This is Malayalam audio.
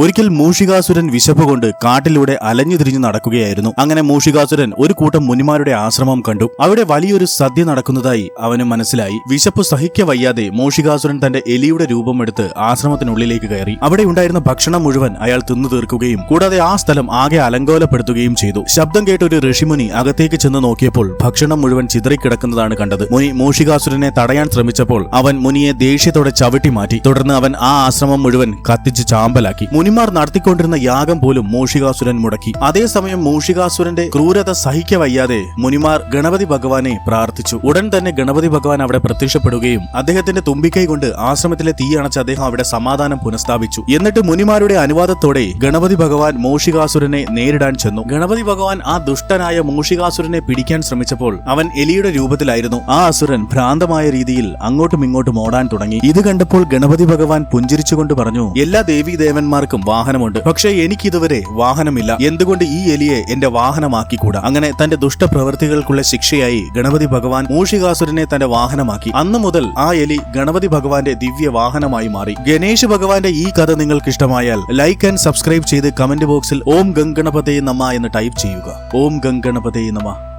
ഒരിക്കൽ മൂഷികാസുരൻ വിശപ്പ് കൊണ്ട് കാട്ടിലൂടെ അലഞ്ഞു തിരിഞ്ഞു നടക്കുകയായിരുന്നു. അങ്ങനെ മൂഷികാസുരൻ ഒരു കൂട്ടം മുനിമാരുടെ ആശ്രമം കണ്ടു. അവിടെ വലിയൊരു സദ്യ നടക്കുന്നതായി അവന് മനസ്സിലായി. വിശപ്പ് സഹിക്ക വയ്യാതെ മൂഷികാസുരൻ തന്റെ എലിയുടെ രൂപമെടുത്ത് ആശ്രമത്തിനുള്ളിലേക്ക് കയറി. അവിടെ ഉണ്ടായിരുന്ന ഭക്ഷണം മുഴുവൻ അയാൾ തിന്നു തീർക്കുകയും കൂടാതെ ആ സ്ഥലം ആകെ അലങ്കോലപ്പെടുത്തുകയും ചെയ്തു. ശബ്ദം കേട്ട ഒരു ഋഷിമുനി അകത്തേക്ക് ചെന്ന് നോക്കിയപ്പോൾ ഭക്ഷണം മുഴുവൻ ചിതറിക്കിടക്കുന്നതാണ് കണ്ടത്. മുനി മൂഷികാസുരനെ തടയാൻ ശ്രമിച്ചപ്പോൾ അവൻ മുനിയെ ദേഷ്യത്തോടെ ചവിട്ടി മാറ്റി. തുടർന്ന് അവൻ ആ ആശ്രമം മുഴുവൻ കത്തിച്ച് ചാമ്പലാക്കി. മുനിമാർ നടത്തിക്കൊണ്ടിരുന്ന യാഗം പോലും മൂഷികാസുരൻ മുടക്കി. അതേസമയം മൂഷികാസുരന്റെ ക്രൂരത സഹിക്ക വയ്യാതെ മുനിമാർ ഗണപതി ഭഗവാനെ പ്രാർത്ഥിച്ചു. ഉടൻ തന്നെ ഗണപതി ഭഗവാൻ അവിടെ പ്രത്യക്ഷപ്പെടുകയും അദ്ദേഹത്തിന്റെ തുമ്പിക്കൈ കൊണ്ട് ആശ്രമത്തിലെ തീ അണച്ച് അദ്ദേഹം അവിടെ സമാധാനം പുനഃസ്ഥാപിച്ചു. എന്നിട്ട് മുനിമാരുടെ അനുവാദത്തോടെ ഗണപതി ഭഗവാൻ മൂഷികാസുരനെ നേരിടാൻ ചെന്നു. ഗണപതി ഭഗവാൻ ആ ദുഷ്ടനായ മൂഷികാസുരനെ പിടിക്കാൻ ശ്രമിച്ചപ്പോൾ അവൻ എലിയുടെ രൂപത്തിലായിരുന്നു. ആ അസുരൻ ഭ്രാന്തമായ രീതിയിൽ അങ്ങോട്ടും ഇങ്ങോട്ടും ഓടാൻ തുടങ്ങി. ഇത് കണ്ടപ്പോൾ ഗണപതി ഭഗവാൻ പുഞ്ചിരിച്ചുകൊണ്ട് പറഞ്ഞു എല്ലാ ദേവീ ദേവന്മാർക്കും വാഹനമുണ്ട്. പക്ഷേ എനിക്കിതുവരെ വാഹനമില്ല. എന്തുകൊണ്ട് ഈ എലിയെ എന്റെ വാഹനമാക്കിക്കൂടാ? അങ്ങനെ തന്റെ ദുഷ്ടപ്രവൃത്തികൾക്കുള്ള ശിക്ഷയായി ഗണപതി ഭഗവാൻ മൂഷികാസുരനെ തന്റെ വാഹനമാക്കി. അന്നു മുതൽ ആ എലി ഗണപതി ഭഗവാന്റെ ദിവ്യ വാഹനമായി മാറി. ഗണേശ് ഭഗവാന്റെ ഈ കഥ നിങ്ങൾക്ക് ഇഷ്ടമായാൽ ലൈക്ക് ആൻഡ് സബ്സ്ക്രൈബ് ചെയ്ത് കമന്റ് ബോക്സിൽ ഓം ഗംഗണപതേ നമ എന്ന് ടൈപ്പ് ചെയ്യുക. ഓം ഗംഗണപതേ നമ.